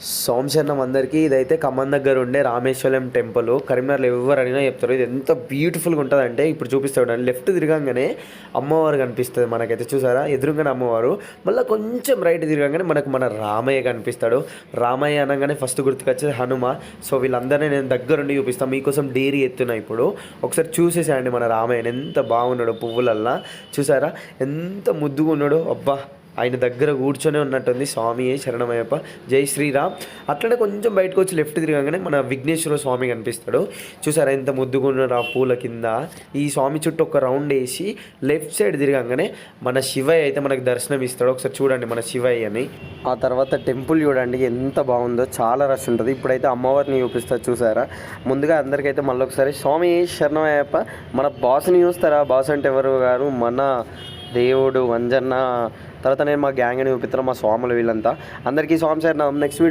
సోమశరణం అందరికీ ఇదైతే ఖమ్మం దగ్గర ఉండే రామేశ్వరం టెంపుల్. కరీంనగర్లో ఎవరు అడిగినా చెప్తారు ఇది ఎంత బ్యూటిఫుల్గా ఉంటుంది అంటే ఇప్పుడు చూపిస్తాడు లెఫ్ట్ తిరగంగానే అమ్మవారు కనిపిస్తుంది మనకైతే చూసారా? ఎదురుగానే అమ్మవారు. మళ్ళీ కొంచెం రైట్ తిరగంగానే మనకు మన రామయ్య కనిపిస్తాడు. రామయ్య అనగానే ఫస్ట్ గుర్తుకొచ్చేది హనుమ. సో వీళ్ళందరినీ నేను దగ్గరుండి చూపిస్తాను. మీకోసం డైరీ ఎత్తున్నా ఇప్పుడు. ఒకసారి చూసేసేయండి మన రామయ్యని. ఎంత బాగున్నాడు పువ్వులల్లా. చూసారా? ఎంత ముద్దుగా ఉన్నాడు. అబ్బా! ఆయన దగ్గర కూర్చొని ఉన్నట్టుంది. స్వామి శరణమయ్యప్ప. జై శ్రీరామ్. అట్లనే కొంచెం బయటకు వచ్చి లెఫ్ట్ తిరగగానే మన విఘ్నేశ్వర స్వామి కనిపిస్తాడు. చూసారా ఎంత ముద్దుకున్నారు ఆ పూల కింద? ఈ స్వామి చుట్టూ ఒక రౌండ్ వేసి లెఫ్ట్ సైడ్ తిరగానే మన శివయ్య అయితే మనకు దర్శనం ఇస్తాడు. ఒకసారి చూడండి మన శివయ్య అని ఆ తర్వాత టెంపుల్ చూడండి ఎంత బాగుందో చాలా రష్ ఉంటుంది. ఇప్పుడైతే అమ్మవారిని చూపిస్తారు చూసారా? ముందుగా అందరికైతే మళ్ళీ ఒకసారి స్వామి శరణమయ్యప్ప మన బాస్ని చూస్తారా? బాస్ అంటే ఎవరు? గారు మన దేవుడు వంజన్న తర్వాత నేను మా గ్యాంగ్ అని చూపిస్తాను మా స్వాములు వీళ్ళంతా. అందరికీ స్వామి సార్ నెక్స్ట్ వీడియో